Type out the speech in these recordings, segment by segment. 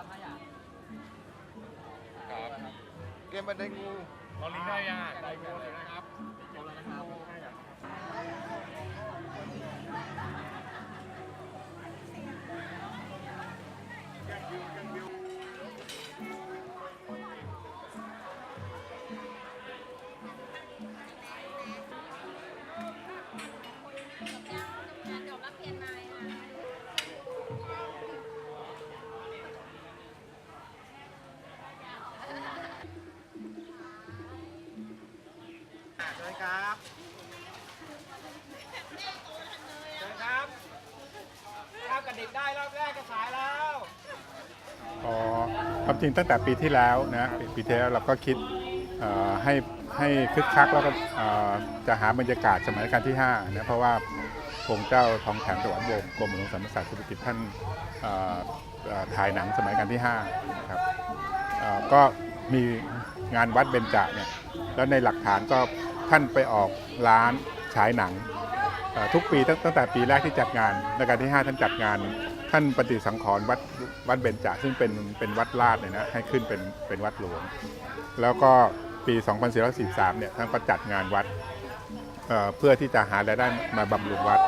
ับห้าอย่างครับเกมบันไดงูลอนนี้ได้ยังอะได้งูเลยนะครับ ครบแล้วนะครับ เชิญครับเชิญครับข้าวกระดิกได้รอบแรกก็ขายแล้วอ๋อความจริงตั้งแต่ปีที่แล้วนะปีปีที่แล้วเราก็คิดเอ่อให้ให้คึกคักแล้วก็เอ่อจะหาบรรยากาศสมัยรัชกาลที่5นะเพราะว่าองค์เจ้าทองแถมสวรรค์วงศ์กรมหลวงสมศักดิ์สุภกิจท่านเอ่อเอ่อถ่ายหนังสมัยรัชกาลที่5นะครับเอ่อก็มีงานวัดเบญจเนี่ยแล้วในหลักฐานก็ ท่านไปออกร้านฉายหนัง ทุกปีตั้งตั้งแต่ปีแรกที่จัดงานรัชกาลที่ 5 ท่านจัดงาน ท่านปฏิสังขรณ์วัดวัดเบญจซึ่งเป็นเป็นวัดลาดเนี่ยนะให้ขึ้นเป็นเป็นวัดหลวง แล้วก็ปี 2443 เนี่ยท่านก็จัดงานวัดเเพื่อที่จะหารายได้มาบำรุงวัด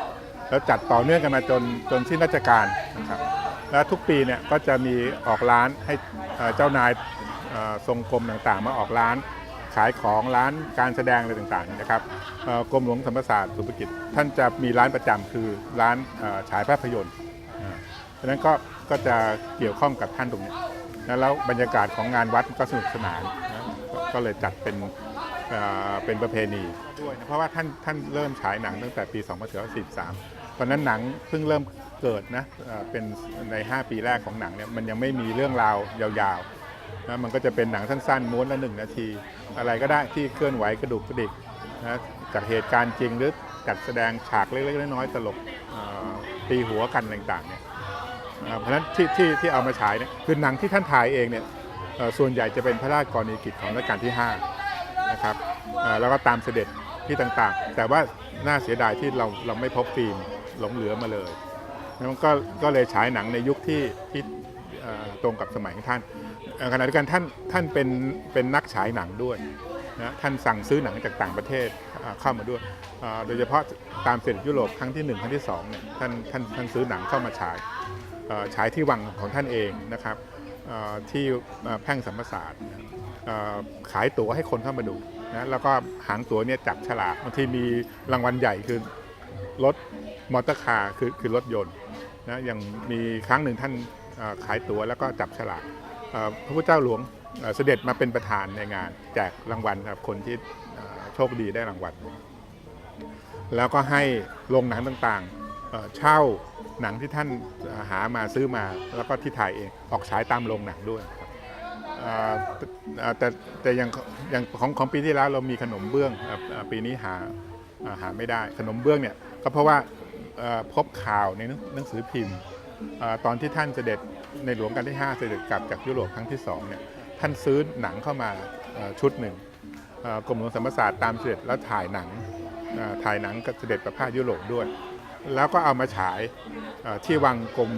แล้วจัดต่อเนื่องกันมาจนจนสิ้นราชการนะครับแล้วทุกปีเนี่ยก็จะมีออกร้านให้เจ้านายทรงกรมต่างๆ มาออกร้าน ขายของร้านการแสดงอะไรต่างๆนะครับกรมหลวงธรรมศาสตร์สุภกิจ ท่านจะมีร้านประจำคือร้านฉายภาพยนตร์เพราะนั้นก็ก็จะเกี่ยวข้องกับท่านตรงนี้แล้วบรรยากาศของงานวัดก็สนุกสนานก็เลยจัดเป็นเป็นประเพณีด้วยนะเพราะว่าท่านท่านเริ่มฉายหนังตั้งแต่ปี2443 ตอนนั้นหนังเพิ่งเริ่มเกิดนะเอ่อเป็นใน 5 ปีแรกของหนังเนี่ยมันยังไม่มีเรื่องราวยาวๆ นะมันก็จะเป็นหนังสั้นๆม้วนละหนึ่งนาที อะไรก็ได้ที่เคลื่อนไหวกระดุกกระดิกนะจากเหตุการณ์จริงหรือจัดแสดงฉากเล็กๆน้อยๆตลกตีหัวกันต่างๆเนี่ยเพราะฉะนั้นที่ที่ที่เอามาฉายเนี่ยคือหนังที่ท่านถ่ายเองเนี่ยส่วนใหญ่จะเป็นพระราชกรณียกิจของรัชกาลที่5นะครับแล้วก็ตามเสด็จที่ต่างๆ แต่ว่าน่าเสียดายที่เราเราไม่พบฟิล์มหลงเหลือมาเลยแล้วก็ก็เลยฉายหนังในยุคที่ที่ ตรงกับสมัยของท่านขณะเดียวกันท่านท่านเป็นเป็นนักฉายหนังด้วยนะท่านสั่งซื้อหนังจากต่างประเทศเข้ามาด้วย โดยเฉพาะตามเสด็จยุโรปครั้งที่หนึ่งครั้งที่สองเนี่ยท่านท่านท่านซื้อหนังเข้ามาฉายฉายที่วังของท่านเองนะครับที่แพ่งสัมปศาสตร์ขายตั๋วให้คนเข้ามาดูนะแล้วก็หางตั๋วเนี่ยจับฉลากบางทีมีรางวัลใหญ่คือรถมอเตอร์คาร์คือคือรถยนต์นะอย่างมีครั้งหนึ่งท่าน ขายตั๋วแล้วก็จับฉลากพระพุทธเจ้าหลวงเสด็จมาเป็นประธานในงานแจกรางวัลครับคนที่โชคดีได้รางวัล แล้วก็ให้โรงหนังต่างๆเช่าหนังที่ท่านหามาซื้อมาแล้วก็ที่ถ่ายเองออกฉายตามโรงหนังด้วยครับแต่แต่อย่างอย่างของของปีที่แล้วเรามีขนมเบื้องปีนี้หาหาไม่ได้ขนมเบื้องเนี่ยก็เพราะว่าพบข่าวในหนังสือพิมพ์ ตอนที่ท่านเสด็จในหลวงกันที่ 5 เสด็จกลับจากยุโรปครั้งที่2เนี่ยท่านซื้อหนังเข้ามาชุดหนึ่งกรมหลวงสมศาสตร์ตามเสด็จแล้วถ่ายหนังถ่ายหนังกับเสด็จประพาสยุโรปด้วย แล้วก็เอามาฉายที่วังกรม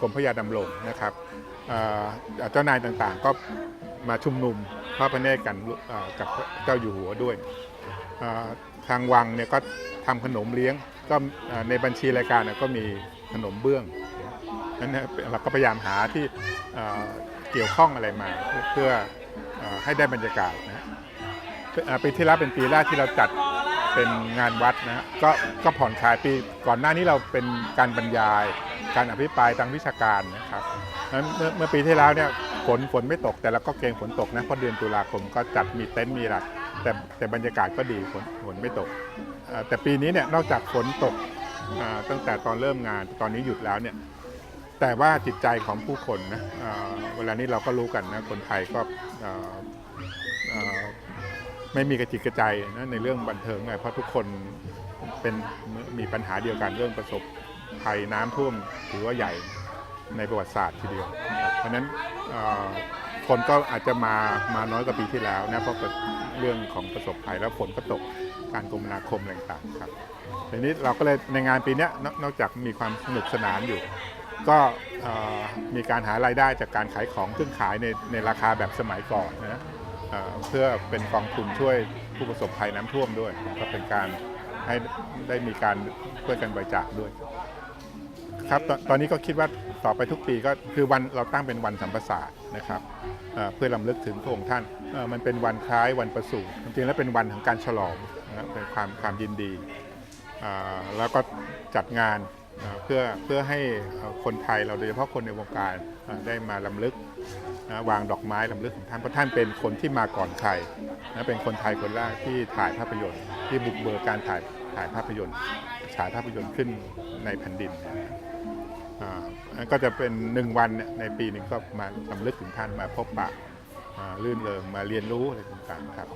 กรมพระยาดำรงนะครับเจ้านายต่างๆก็มาชุมนุมพระพระเนตรกันกับเจ้าอยู่หัวด้วยทางวังเนี่ยก็ทำขนมเลี้ยง ก็ในบัญชีรายการก็มีขนมเบื้องนั้นเราก็พยายามหาที่เกี่ยวข้องอะไรมาเพื่ออให้ได้บรรยากาศนะปีที่แล้วเป็นปีแรกที่เราจัดเป็นงานวัดนะก็ก็ผ่อนคลายปีก่อนหน้านี้เราเป็นการบรรยาย การอภิปรายทางวิชาการนะครับนั้นเมื่อเมื่อปีที่แล้วเนี่ย ฝนฝนไม่ตกแต่เราก็เกรงฝนตกนะเพราะเดือนตุลาคมก็จัดมีเต็นท์มีอะไรแต่แต่บรรยากาศก็ดีฝนฝนไม่ตก แต่ปีนี้เนี่ยนอกจากฝนตกตั้งแต่ตอนเริ่มงานตอนนี้หยุดแล้วเนี่ยแต่ว่าจิตใจของผู้คนนะเวลานี้เราก็รู้กันนะคนไทยก็ไม่มีกระจิตกระใจนะในเรื่องบันเทิงไงเพราะทุกคนเป็นมีปัญหาเดียวกันเรื่องประสบภัยน้ำท่วมถือว่าใหญ่ในประวัติศาสตร์ทีเดียว เพราะนั้นคนก็อาจจะมามาน้อยกว่าปีที่แล้วนะเพราะเกิดเรื่องของประสบภัยแล้วฝนก็ตกการคมนาคมต่างๆครับทีนี้เราก็เลยในงานปีนี้นอกจากมีความสนุกสนานอยู่ ก็มีการหารายได้จากการขายของซึ่งขายในในราคาแบบสมัยก่อนนะเเพื่อเป็นกองทุนช่วยผู้ประสบภัยน้ำท่วมด้วย ก็เป็นการให้ได้มีการช่วยกันบริจาคด้วย ครับตอนตอนนี้ก็คิดว่าต่อไปทุกปีก็คือวันเราตั้งเป็นวันสัมปรานะครับเอ่อเพื่อลำลึกถึงพระองค์ท่านเอ่อมันเป็นวันคล้ายวันประสูติจริงๆแล้วเป็นวันของการฉลองนะครับเป็นความความยินดีอ่าแล้วก็จัดงานอ่าเพื่อเพื่อให้เอ่อคนไทยเราโดยเฉพาะคนในวงการอ่าได้มาลำลึก นะวางดอกไม้ลำลึกถึงท่านเพราะท่านเป็นคนที่มาก่อนใครนะเป็นคนไทยคนแรกที่ถ่ายภาพยนตร์ที่บุกเบิกการถ่าย ถ่ายภาพยนตร์ฉายภาพยนตร์ขึ้นในแผ่นดินนะครับอ่าก็จะเป็นหนึ่งวันเนี่ยในปีหนึ่งก็มาสำลึกถึงท่านมาพบปะอ่าลื่นเริงมาเรียนรู้อะไรต่างๆครับ